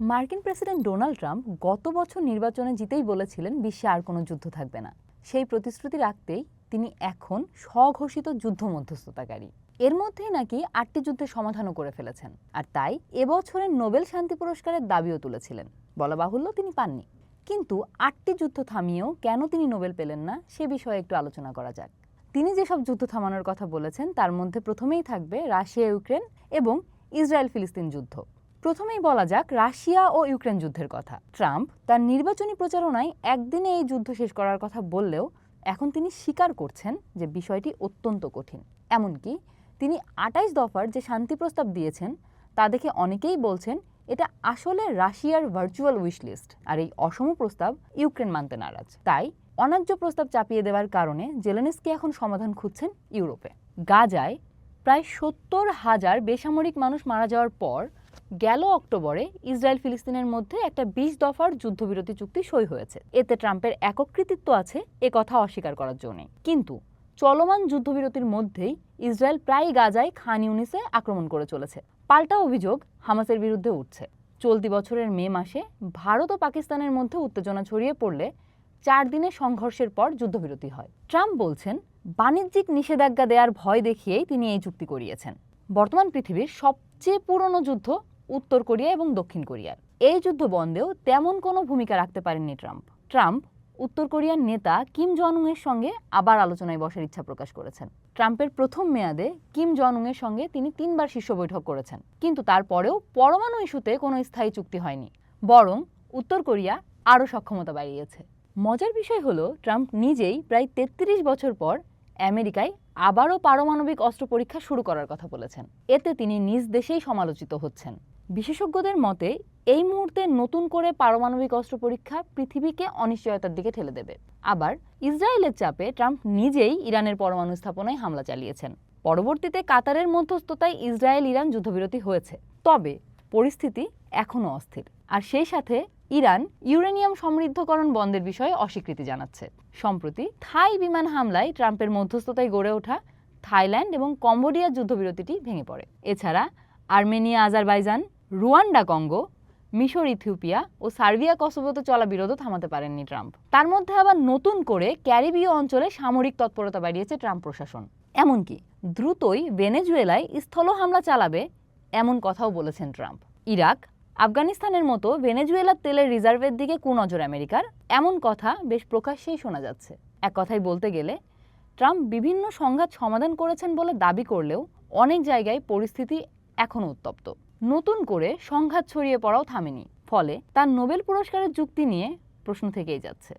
মার্কিন president Donald Trump গত বছর নির্বাচনে জিতেই বলেছিলেন, বিশ্বে আর কোনো যুদ্ধ থাকবে না। সেই প্রতিশ্রুতি রাখতেই তিনি এখন স্বঘোষিত যুদ্ধ মধ্যস্থতাকারী। এর মধ্যেই নাকি আটটি যুদ্ধের সমাধানও করে ফেলেছেন। আর তাই এবছরের নোবেল শান্তি পুরস্কারের দাবিও তুলেছিলেন। বলা বাহুল্য তিনি পাননি। কিন্তু আটটি যুদ্ধ থামিয়েও কেন তিনি নোবেল পেলেন না, সে বিষয়ে একটু আলোচনা করা যাক। তিনি যেসব যুদ্ধ থামানোর কথা বলেছেন, তার মধ্যে প্রথমেই থাকবে রাশিয়া ইউক্রেন এবং ইসরায়েল ফিলিস্তিন যুদ্ধ। প্রথমেই বলা যাক রাশিয়া ও ইউক্রেন যুদ্ধের কথা। ট্রাম্প তার নির্বাচনী প্রচারণায় একদিনে এই যুদ্ধ শেষ করার কথা বললেও এখন তিনি স্বীকার করছেন যে বিষয়টি অত্যন্ত কঠিন। এমনকি তিনি আটাইশ দফার যে শান্তি প্রস্তাব দিয়েছেন, তা দেখে অনেকেই বলছেন এটা আসলে রাশিয়ার ভার্চুয়াল উইশ লিস্ট আর এই অসম প্রস্তাব ইউক্রেন মানতে নারাজ। তাই অন্যায্য প্রস্তাব চাপিয়ে দেওয়ার কারণে জেলেনস্কি এখন সমাধান খুঁজছেন ইউরোপে। গাজায় প্রায় সত্তর হাজার বেসামরিক মানুষ মারা যাওয়ার পর গেল অক্টোবরে ইসরায়েল ফিলিস্তিনের মধ্যে একটা বিশ দফার যুদ্ধবিরতি চুক্তি সই হয়েছে। এতে ট্রাম্পের একক কৃতিত্ব আছে, এ কথা অস্বীকার করার জন্যে। কিন্তু চলমান যুদ্ধবিরতির মধ্যেই ইসরায়েল প্রায় গাজায় খান ইউনিসে আক্রমণ করে চলেছে। পাল্টা অভিযোগ হামাসের বিরুদ্ধে উঠছে। চলতি বছরের মে মাসে ভারত ও পাকিস্তানের মধ্যে উত্তেজনা ছড়িয়ে পড়লে চার দিনের সংঘর্ষের পর যুদ্ধবিরতি হয়। ট্রাম্প বলছেন, বাণিজ্যিক নিষেধাজ্ঞা দেওয়ার ভয় দেখিয়েই তিনি এই চুক্তি করিয়েছেন। বর্তমান পৃথিবীর সবচেয়ে পুরনো যুদ্ধ উত্তর কোরিয়া এবং দক্ষিণ কোরিয়ার। এই যুদ্ধ বন্ধেও তেমন কোনো ভূমিকা রাখতে পারেননি ট্রাম্প। ট্রাম্প উত্তর কোরিয়ার নেতা কিম জং এর সঙ্গে আবার আলোচনায় বসার ইচ্ছা প্রকাশ করেছেন। ট্রাম্পের প্রথম মেয়াদে কিম জং এর সঙ্গে তিনি তিনবার শীর্ষ বৈঠক করেছেন। কিন্তু তারপরেও পরমাণু ইস্যুতে কোনো স্থায়ী চুক্তি হয়নি। বরং উত্তর কোরিয়া আরও সক্ষমতা বাড়িয়েছে। মজার বিষয় হলো, ট্রাম্প নিজেই প্রায় তেত্রিশ বছর পর আমেরিকায় আবারও পারমাণবিক অস্ত্র পরীক্ষা শুরু করার কথা বলেছেন। এতে তিনি নিজ দেশেই সমালোচিত হচ্ছেন। বিশেষজ্ঞদের মতে, এই মুহূর্তে নতুন করে পারমাণবিক অস্ত্র পরীক্ষা পৃথিবীকে অনিশ্চয়তার দিকে ঠেলে দেবে। আবার, ইসরায়েলের চাপে ট্রাম্প নিজেই ইরানের পরমাণু স্থাপনায় হামলা চালিয়েছেন। পরবর্তীতে কাতারের মধ্যস্থতায় ইসরায়েল ইরান যুদ্ধবিরতি হয়েছে। তবে, পরিস্থিতি এখনও অস্থির। আর সেই সাথে ইরান ইউরেনিয়াম সমৃদ্ধকরণ বন্ধের বিষয়ে অস্বীকৃতি জানাচ্ছে। সম্প্রতি থাই বিমান হামলায় ট্রাম্পের মধ্যস্থতায় গড়ে ওঠা থাইল্যান্ড এবং কম্বোডিয়ার যুদ্ধবিরতিটি ভেঙে পড়ে। এছাড়া আর্মেনিয়া, আজারবাইজান, রুয়ান্ডা, কঙ্গো, মিশর, ইথিওপিয়া ও সার্বিয়া কসোভোতে চলা বিরোধও থামাতে পারেননি ট্রাম্প। তার মধ্যে আবার নতুন করে ক্যারিবীয় অঞ্চলে সামরিক তৎপরতা বাড়িয়েছে ট্রাম্প প্রশাসন। এমনকি দ্রুতই ভেনেজুয়েলায় স্থল হামলা চালাবে এমন কথাও বলেছেন ট্রাম্প। ইরাক আফগানিস্তানের মতো ভেনেজুয়েলার তেলের রিজার্ভের দিকে কুনজর আমেরিকার, এমন কথা বেশ প্রকাশ্যেই শোনা যাচ্ছে। এক কথায় বলতে গেলে, ট্রাম্প বিভিন্ন সংঘাত সমাধান করেছেন বলে দাবি করলেও অনেক জায়গায় পরিস্থিতি এখনও উত্তপ্ত। নতুন করে সংঘাত ছড়িয়ে পড়াও থামেনি, ফলে তার নোবেল পুরস্কারের যুক্তি নিয়ে প্রশ্ন থেকেই যাচ্ছে।